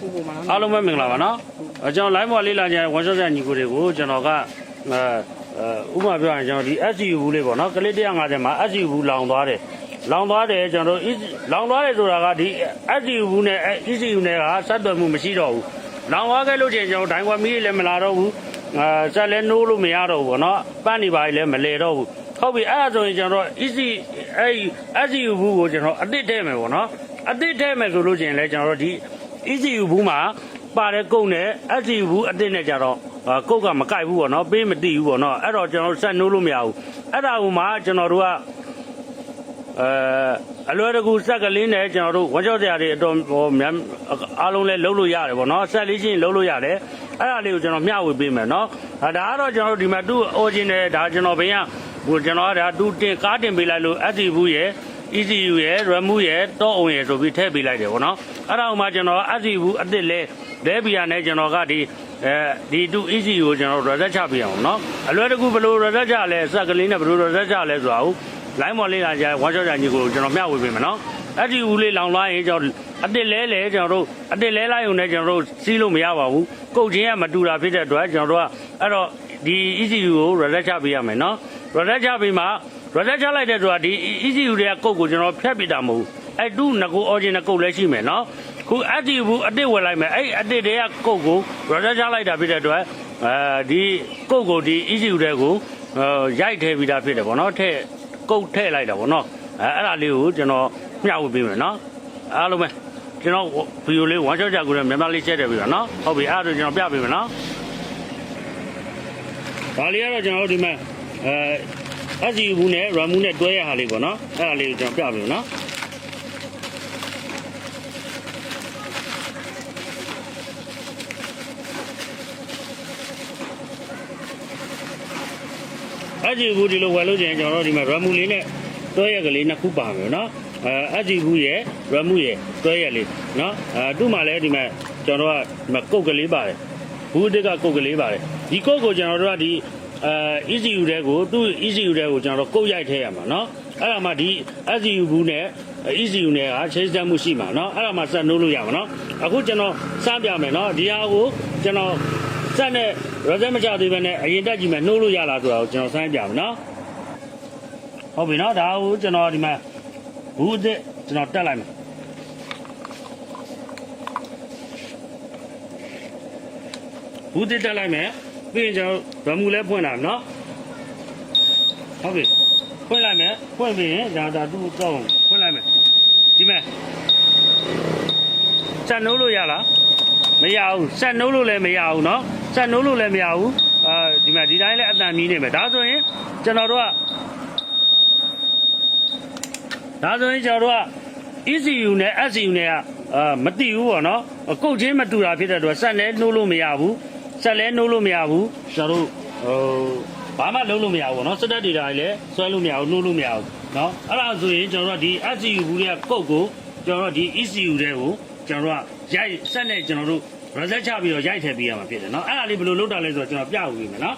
ကိုကိုမှာအားလုံးပဲမင်္ဂလာပါနော်အဲကျွန်တော် live ပေါ်လေးလာကြတဲ့ one shot ဆရာညီကိုတွေကိုကျွန်တော်ကအဲအဲဥပမာပြောရင်ကျွန်တော်ဒီ SCU ဘူးလေးပေါ့နော်ကလေး150မှာ SCU ဘူးလောင်သွားတယ်လောင်သွားတယ်ကျွန်တော်တို့ EC- လောင်သွားတယ်ဆိုတာကဒီ SCU ဘူးနဲ့ ECU နဲ့ကဆက်သွယ်မှုမရှိတော့ဘူးလောင်သွားခဲ့လို့ချင်းကျွန်တော်ဒိုင်းခွာမီးလည်းမလာတော့ဘူးအဲဆက်လည်းနိုးလို့မရတော့ဘူးပေါ့နော်ပန်းနေပါလည်းမလဲတော့ဘူးဟုတ်ပြီအဲ့ဒါဆိုရင်ကျွန်တော် EC အဲ့ SCU ဘူးကိုကျွန်တော်အစ်စ်ထဲမယ်ပေါ့နော်အစ်စ်ထဲမယ်ဆိုလို့ချင်းလည်းကျွန်တော်တို့ဒီ ECU ဘူးမှာပါတဲ့ကုတ်နဲ့ SCU ဘူးအစ်စ်နဲ့ကြတော့အာကုတ်ကမကိုက်ဘူးပေါ့နော်ပေးမတိဘူးပေါ့နော်အဲ့တော့ကျွန်တော်တို့ဆက်နိုးလို့မရဘူးအဲ့ဒါဟိုမှာကျွန်တော်တို့ကအဲအလွယ်တကူစက်ကလေးနဲ့ကျွန်တော်တို့ဝမ်းကြောက်စရာတွေအတော်ဟိုများအားလုံးလဲလုံးလို့ရတယ်ပေါ့နော်ဆက်လေးချင်းလုံးလို့ရတယ်အဲ့ဒါလေးကိုကျွန်တော်မျှဝေပေးမယ်နော်အဲဒါကတော့ကျွန်တော်တို့ဒီမှာသူ့ original ဒါကျွန်တော်ဘင်းကဟိုကျွန်တော်ကဒါသူတင်ကားတင်ပေးလိုက်လို့ SCU ဘူးရဲ့ ECU ရယ် RAM ရယ်တော့အောင်ရယ်ဆိုပြီးထည့်ပေးလိုက်တယ်ဗောနော်အဲ့ဒါဥမှာကျွန်တော် SCU အစ်စ်လဲလဲပြရနဲ့ကျွန်တော်ကဒီအဲဒီတူ ECU ကိုကျွန်တော် reset ချပေးအောင်နော်အလွယ်တကူဘယ်လို reset ချလဲစက်ကလေးနဲ့ဘယ်လို reset ချလဲဆိုတာကို line မော်လေးလာကြ one shot ညာကြီးကိုကျွန်တော်မျှဝေပေးမယ်နော် SCU လေးလောင်သွားရင်ကျွန်တော်အစ်စ်လဲလဲကျွန်တော်တို့အစ်စ်လဲလိုက်ုံနဲ့ကျွန်တော်တို့စီးလို့မရပါဘူးကုတ်ချင်းကမတူတာဖြစ်တဲ့အတွက်ကျွန်တော်တို့ကအဲ့တော့ဒီ ECU ကို reset ချပေးရမယ်နော် reset ချပေးမှာ reset ချလိုက်တဲ့ဆိုတာဒီ ECU တွေကကုတ်ကိုကျွန်တော်ဖျက်ပစ်တာမဟုတ်ဘူးအဲ့တူငကို original ကုတ်လည်းရှိမယ်နော်ခု active ဘူးအစ်စ်ဝယ်လိုက်မယ်အဲ့အစ်စ်တွေကကုတ်ကို reset ချလိုက်တာဖြစ်တဲ့အတွက်အဲဒီကုတ်ကိုဒီ ECU တွေကိုရိုက်ထည့်ပြီးသားဖြစ်တယ်ဗောနော်ထည့်ကုတ်ထည့်လိုက်တာဗောနော်အဲအဲ့ဒါလေးကိုကျွန်တော်မျှဝေပေးမယ်နော်အားလုံးပဲကျွန်တော်ဗီဒီယိုလေး one shot ကြကိုလည်းမြန်မာလေးချက်တယ်ပြီးတော့နော်ဟုတ်ပြီအဲ့ဒါဆိုကျွန်တော်ပြပေးမယ်နော်ဒါလေးကတော့ကျွန်တော်တို့ဒီမှာအဲ SU ဘူးနဲ့ RAM ဘူးနဲ့တွဲရဟာလေးပေါ့နော်အဲ့ဒါလေးကိုကျွန်တော်ပြပေးမယ်နော်အကြည့်ဘူးဒီလိုဝယ်လို့ကျရင်ကျွန်တော်တို့ဒီမှာ RAM လေးနဲ့တွဲရကလေးနှစ်ခုပါမယ်နော်အဲအကြည့်ဘူးရဲ့ RAM ရဲ့တွဲရလေးနော်အဲသူ့မှာလည်းဒီမှာကျွန်တော်တို့ကဒီမှာကုတ်ကလေးပါတယ်ဘူးတစ်ကကုတ်ကလေးပါတယ်ဒီကုတ်ကိုကျွန်တော်တို့ကဒီ အဲ ECU တဲ့ကိုသူ့ ECU တဲ့ကိုကျွန်တော်တို့ကုတ်ရိုက်ထဲရမှာနော်အဲ့ဒါမှဒီ SCU ဘူးနဲ့ ECU နဲ့ကချိတ်ဆက်မှုရှိမှာနော်အဲ့ဒါမှဆက်နိုးလို့ရမှာနော်အခုကျွန်တော်စပြမယ်နော်ဒီဟာကိုကျွန်တော်စက်နဲ့ရစက်မချသေးပဲနဲ့အရင်တက်ကြည့်မယ်နှိုးလို့ရလားဆိုတာကိုကျွန်တော်စမ်းပြမယ်နော်ဟုတ်ပြီနော်ဒါကိုကျွန်တော်ဒီမှာဘူးအစ်စ်ကျွန်တော်တက်လိုက်မယ်ဘူးအစ်စ်တက်လိုက်မယ် ပြီးရင်ကျွန်တော်ရမူလည်းဖွင့်လာမယ်နော်ဟုတ်ပြီဖွင့်လိုက်မယ်ဖွင့်ပြီးရင်ဒါဒါသူ့ကောင်းဖွင့်လိုက်မယ်ဒီမဲ့ဆက်နှိုးလို့ရလားမရဘူးဆက်နှိုးလို့လည်းမရဘူးနော်ဆက်နှိုးလို့လည်းမရဘူးအာဒီမှာဒီတိုင်းလည်းအတန်မီးနေမယ်ဒါဆိုရင်ကျွန်တော်တို့ကဒါဆိုရင်ကျွန်တော်တို့က ECU နဲ့ SCU နဲ့ကအာမတိဘူးပေါ့နော်အကုတ်ချင်းမတူတာဖြစ်တဲ့အတွက်ဆက်နဲ့နှိုးလို့မရဘူး ဆက်လည်းနှိုးလို့မရဘူးကျွန်တော်တို့ဟိုဘာမှလုံးလို့မရဘူးပေါ့နော်စက်တက်ဒေတာတွေလည်းဆွဲလို့မရဘူးနှိုးလို့မရဘူးเนาะအဲ့ဒါဆိုရင်ကျွန်တော်တို့ကဒီ SCU ဘူးတွေကကုတ်ကိုကျွန်တော်တို့ဒီ ECU တွေကိုကျွန်တော်တို့ကရိုက်ဆက်နဲ့ကျွန်တော်တို့ reset ချပြီးတော့ရိုက်ထည့်ပေးရမှာဖြစ်တယ်เนาะအဲ့ဒါလေးဘယ်လိုလုပ်တာလဲဆိုတော့ကျွန်တော်ပြဦးပေးမယ်เนาะ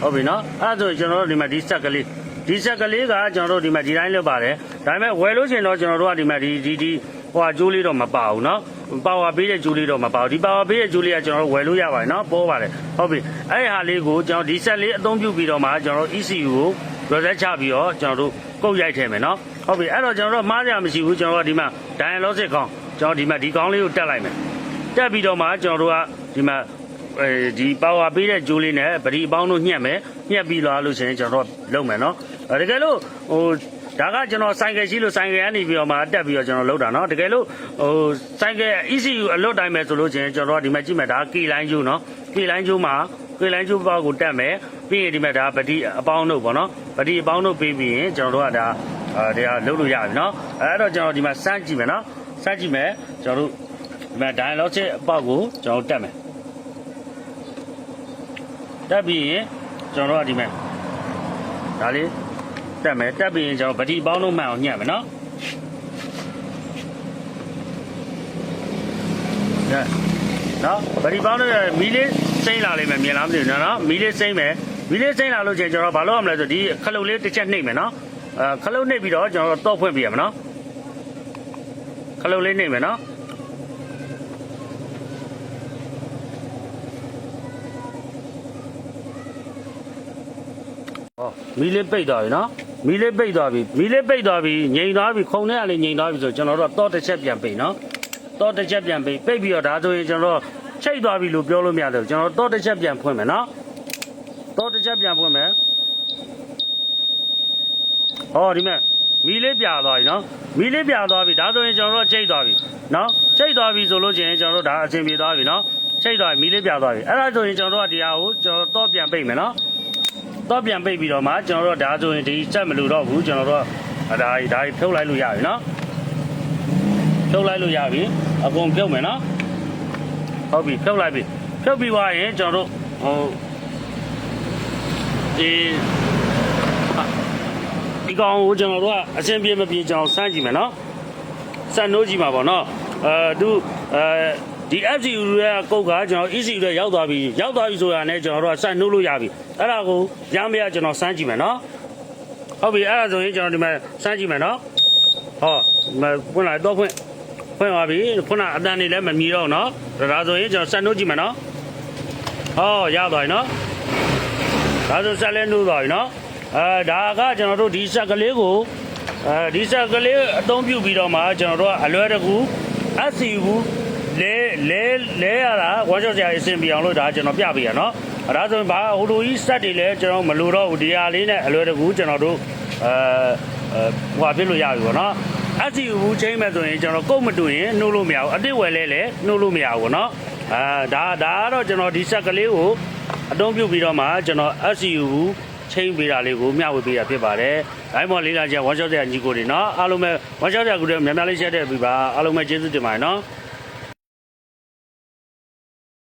ဟုတ်ပြီเนาะအဲ့ဒါဆိုကျွန်တော်တို့ဒီမှာဒီဆက်ကလေးဒီဆက်ကလေးကကျွန်တော်တို့ဒီမှာဒီတိုင်းလွတ်ပါတယ်ဒါပေမဲ့ဝယ်လို့ရှိရင်တော့ကျွန်တော်တို့ကဒီမှာဒီဒီဒီဟိုဟာကျိုးလေးတော့မပါဘူးเนาะ ပါဝါပေးတဲ့ဂျူလီတော့မပါဘူးဒီပါဝါပေးတဲ့ဂျူလီကကျွန်တော်တို့ဝယ်လို့ရပါတယ်နော်ပေါ်ပါတယ်ဟုတ်ပြီအဲ့ဒီဟာလေးကိုကျွန်တော်ဒီဆက်လေးအသုံးပြုပြီးတော့မှကျွန်တော်တို့ ECU ကို reset ချပြီးတော့ကျွန်တော်တို့ကုတ်ရိုက်ထည့်မယ်နော်ဟုတ်ပြီအဲ့တော့ကျွန်တော်တို့မှားရမရှိဘူးကျွန်တော်တို့ကဒီမှာ diagnostic ကောင်းကျွန်တော်ဒီမှာဒီကောင်းလေးကိုတက်လိုက်မယ်တက်ပြီးတော့မှကျွန်တော်တို့ကဒီမှာအဲဒီ power ပေးတဲ့ဂျိုးလေးနဲ့ဗရီအပေါင်းတို့ညှက်မယ်ညှက်ပြီးလာလို့ရှိရင်ကျွန်တော်တို့လုပ်မယ်နော်တကယ်လို့ဟို ဒါကကျွန်တော်ဆိုင်ကယ်ရှိလို့ဆိုင်ကယ်ကနေပြီးတော့မှတက်ပြီးတော့ကျွန်တော်လုပ်တာနော်တကယ်လို့ဟိုဆိုင်ကယ် ECU အလွတ်တိုင်းမယ်ဆိုလို့ရှိရင်ကျွန်တော်တို့ကဒီမှာကြည့်မယ်ဒါကီလိုင်းဂျိုးနော်ကီလိုင်းဂျိုးမှာကီလိုင်းဂျိုးပေါက်ကိုတက်မယ်ပြီးရင်ဒီမှာဒါပတိအပေါင်းတို့ပေါ့နော်ပတိအပေါင်းတို့ပြီးပြီးရင်ကျွန်တော်တို့ကဒါအဲဒီဟာလုပ်လို့ရပြီနော်အဲအဲ့တော့ကျွန်တော်ဒီမှာစမ်းကြည့်မယ်နော်စမ်းကြည့်မယ်ကျွန်တော်တို့ဒီမှာ dialog ချက်အပေါက်ကိုကျွန်တော်တက်မယ်တက်ပြီးရင်ကျွန်တော်တို့ကဒီမှာဒါလေး တက်မယ်တက်ပြီးရင်ကျွန်တော်ဗတိပေါင်းလုံးမှန်အောင်ညှက်မယ်နော်ညက်နော်ဗတိပေါင်းလုံးမီးလေးစိမ့်လာလိမ့်မယ်မြင်လားမသိဘူးနော်မီးလေးစိမ့်မယ်မီးလေးစိမ့်လာလို့ချင်းကျွန်တော်ဘာလုပ်ရမလဲဆိုဒီခလုတ်လေးတစ်ချက်နှိပ်မယ်နော်အဲခလုတ်နှိပ်ပြီးတော့ကျွန်တော်တော့ဖွင့်ပြရမယ်နော်ခလုတ်လေးနှိပ်မယ်နော်မီးလေးပိတ်သွားပြီနော် မီးလေးပိတ်သွားပြီမီးလေးပိတ်သွားပြီငြိမ်သွားပြီခုံထဲကလေးငြိမ်သွားပြီဆိုကျွန်တော်တို့တော့တစ်ချက်ပြန်ပိတ်နော်တော့တစ်ချက်ပြန်ပိတ်ပိတ်ပြီးတော့ဒါဆိုရင်ကျွန်တော်တို့ချိတ်သွားပြီလို့ပြောလို့မရတယ်ကျွန်တော်တော့တစ်ချက်ပြန်ဖွင့်မယ်နော်တော့တစ်ချက်ပြန်ဖွင့်မယ်ဟောဒီမဲ့မီးလေးပြသွားပြီနော်မီးလေးပြသွားပြီဒါဆိုရင်ကျွန်တော်တို့ချိတ်သွားပြီနော်ချိတ်သွားပြီဆိုလို့ချင်းကျွန်တော်တို့ဒါအဆင်ပြေသွားပြီနော်ချိတ်သွားပြီမီးလေးပြသွားပြီအဲ့ဒါဆိုရင်ကျွန်တော်တို့ကဒီဟာကိုကျွန်တော်တော့ပြန်ပိတ်မယ်နော် တော့ပြန်ပိတ်ပြီးတော့မှကျွန်တော်တို့ဒါဆိုရင်ဒီစက်မလို့တော့ဘူးကျွန်တော်တို့ကဒါဒါကြီးဖြုတ်လိုက်လို့ရပြီနော်ဖြုတ်လိုက်လို့ရပြီအကုန်ဖြုတ်မယ်နော်ဟုတ်ပြီဖြုတ်လိုက်ပြီဖြုတ်ပြီးသွားရင်ကျွန်တော်တို့ဟိုဒီဟာဒီကောင်ကိုကျွန်တော်တို့ကအရှင်းပြေမပြေကျွန်တော်စမ်းကြည့်မယ်နော်စမ်းနိုးကြည့်မှာပေါ့နော်အဲသူအဲ ဒီ FCU ရဲ့ကုတ်ကကျွန်တော် ECU ရဲ့ရောက်သွားပြီရောက်သွားပြီဆိုတာနဲ့ကျွန်တော်တို့ကစမ်းနိုးလို့ရပြီအဲ့ဒါကိုရမ်းမရကျွန်တော်စမ်းကြည့်မယ်နော်ဟုတ်ပြီအဲ့ဒါဆိုရင်ကျွန်တော်ဒီမှာစမ်းကြည့်မယ်နော်ဟောဒီမှာဖွင့်လိုက်တော့ဖွင့်ဖွင့်သွားပြီခုနအတန်နေလည်းမမြည်တော့နော်ဒါဆိုရင်ကျွန်တော်စမ်းနိုးကြည့်မယ်နော်ဟောရသွားပြီနော်ဒါဆိုဆက်လဲနှိုးသွားပြီနော်အဲဒါကကျွန်တော်တို့ဒီဆက်ကလေးကိုအဲဒီဆက်ကလေးအသုံးပြုပြီးတော့မှကျွန်တော်တို့ကအလွယ်တကူအစီဘူး လဲလဲလဲရတာဝါရှော့ဆရာအဆင်ပြေအောင်လို့ဒါကျွန်တော်ပြပေးရနော်အဲဒါဆိုရင်ဘာဟိုလိုကြီးစက်တွေလဲကျွန်တော်မလိုတော့ဘူးဒီဟာလေးနဲ့အလွယ်တကူကျွန်တော်တို့အဲအဲဟိုဟာဖြစ်လို့ရပြီပေါ့နော်အစီဘူးချိန်မဲ့ဆိုရင်ကျွန်တော်ကုတ်မတူရင်နှိုးလို့မရဘူးအတစ်ဝယ်လဲလဲနှိုးလို့မရဘူးပေါ့နော်အဲဒါဒါကတော့ကျွန်တော်ဒီဆက်ကလေးကိုအတုံးပြုတ်ပြီးတော့မှကျွန်တော် SCU ချိန်ပေးတာလေးကိုမျှဝေပေးတာဖြစ်ပါတယ်။ဒါမှမဟုတ်လေးလာချက်ဝါရှော့တဲ့ညီကိုတွေနော်အားလုံးပဲဝါရှော့တဲ့ကူတွေများများလေးရှက်တဲ့ပြီပါအားလုံးပဲကျေးဇူးတင်ပါတယ်နော်။